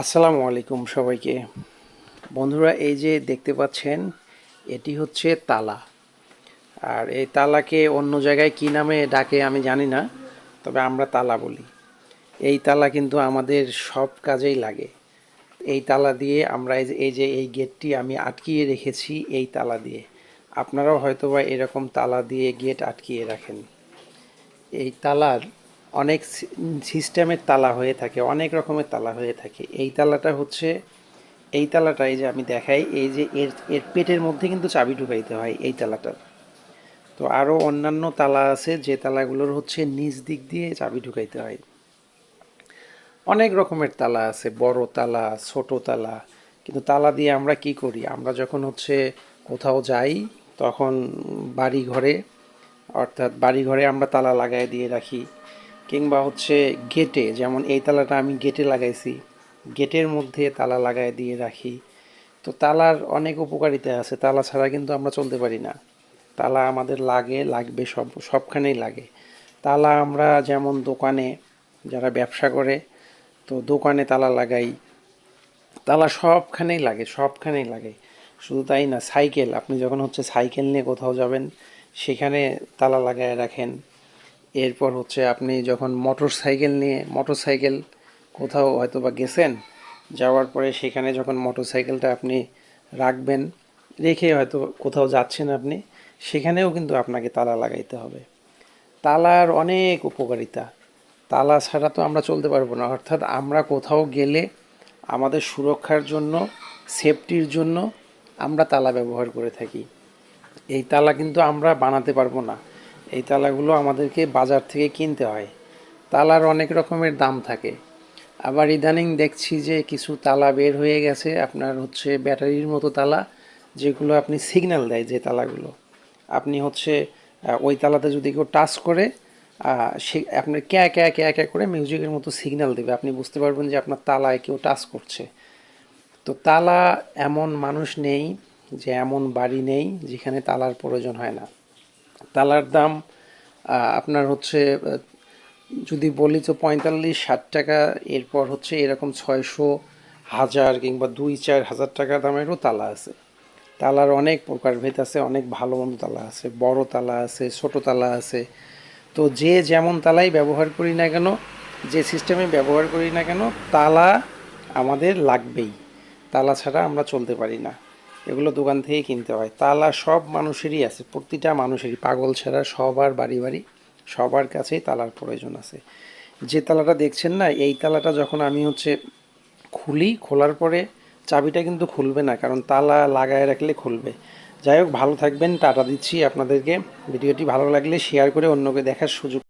আসসালামু আলাইকুম সবাইকে। বন্ধুরা, এই যে দেখতে পাচ্ছেন, এটি হচ্ছে তালা। আর এই তালাকে অন্য জায়গায় কী নামে ডাকে আমি জানি না, তবে আমরা তালা বলি। এই তালা কিন্তু আমাদের সব কাজেই লাগে। এই তালা দিয়ে আমরা এই যে, এই গেটটি আমি আটকিয়ে রেখেছি এই তালা দিয়ে। আপনারাও হয়তোবা এরকম তালা দিয়ে গেট আটকিয়ে রাখেন। এই তালার অনেক সিস্টেমের তালা হয়ে থাকে, অনেক রকমের তালা হয়ে থাকে। এই তালাটা হচ্ছে, এই তালাটা এই যে আমি দেখাই, এই যে এর এর পেটের মধ্যে কিন্তু চাবি ঢুকাইতে হয় এই তালাটার তো আরও অন্যান্য তালা আছে, যে তালাগুলোর হচ্ছে নিচ দিক দিয়ে চাবি ঢুকাইতে হয়। অনেক রকমের তালা আছে, বড় তালা, ছোট তালা। কিন্তু তালা দিয়ে আমরা কি করি? আমরা যখন হচ্ছে কোথাও যাই, তখন বাড়ি ঘরে অর্থাৎ বাড়ি ঘরে আমরা তালা লাগাই দিয়ে রাখি। কিংবা হচ্ছে গেটে যেমন এই তালাটা আমি গেটে লাগাইছি গেটের মধ্যে তালা লাগায় দিয়ে রাখি। তো তালার অনেক উপকারিতা আছে, তালা ছাড়া কিন্তু আমরা চলতে পারি না। তালা আমাদের লাগে, লাগবে সব, সবখানেই লাগে। তালা আমরা যেমন দোকানে যারা ব্যবসা করে, তো দোকানে তালা লাগাই। তালা সবখানেই লাগে সবখানেই লাগে। শুধু তাই না, সাইকেল, আপনি যখন হচ্ছে সাইকেল নিয়ে কোথাও যাবেন, সেখানে তালা লাগায় রাখেন। এরপর হচ্ছে আপনি যখন মোটর সাইকেল নিয়ে মোটর সাইকেল কোথাও হয়তো বা গেছেন, যাওয়ার পরে সেখানে যখন মোটর সাইকেলটা আপনি রাখবেন, রেখে হয়তো কোথাও যাচ্ছেন আপনি, সেখানেও কিন্তু আপনাকে তালা লাগাইতে হবে। তালার অনেক উপকারিতা। তালা ছাড়া তো আমরা চলতে পারব না। অর্থাৎ আমরা কোথাও গেলে আমাদের সুরক্ষার জন্য সেফটির জন্য আমরা তালা ব্যবহার করে থাকি। এই তালা কিন্তু আমরা বানাতে পারব না। এই তালাগুলো আমাদেরকে বাজার থেকে কিনতে হয়। তালার অনেক রকমের দাম থাকে। আবার ইদানিং দেখছি যে কিছু তালা বের হয়ে গেছে, আপনার হচ্ছে ব্যাটারির মতো তালা, যেগুলো আপনি সিগন্যাল দেয় যে তালাগুলো। আপনি হচ্ছে ওই তালাতে যদি কেউ টাচ করে সে আপনার ক্যা ক্যা ক্যা ক্যা করে মিউজিকের মতো সিগন্যাল দেবে। আপনি বুঝতে পারবেন যে আপনার তালায় কেউ টাচ করছে। তো তালা এমন মানুষ নেই যে এমন বাড়ি নেই যেখানে তালার প্রয়োজন হয় না। তালার দাম আপনার হচ্ছে যদি বলি তো পঁয়তাল্লিশ, ষাট টাকা, এরপর হচ্ছে এরকম ছয়শো হাজার কিংবা দুই, চার হাজার টাকা দামেরও তালা আছে। তালার অনেক প্রকারভেদ আছে, অনেক ভালো মন্দ তালা আছে, বড় তালা আছে, ছোট তালা আছে। তো যে যেমন তালাই ব্যবহার করি না কেন, যে সিস্টেমে ব্যবহার করি না কেন, তালা আমাদের লাগবেই। তালা ছাড়া আমরা চলতে পারি না। এগুলো দোকান থেকেই কিনতে হয়। তালা সব মানুষেরই আছে, প্রতিটা মানুষেরই। পাগল ছাড়া সবার বাড়ি বাড়ি, সবার কাছেই তালার প্রয়োজন আছে। যে তালাটা দেখছেন না, এই তালাটা যখন আমি হচ্ছে খুলি, খোলার পরে চাবিটা কিন্তু খুলবে না, কারণ তালা লাগায় রাখলে খুলবে। যাই হোক, ভালো থাকবেন, টাটা দিচ্ছি আপনাদেরকে। ভিডিওটি ভালো লাগলে শেয়ার করে অন্যকে দেখার সুযোগ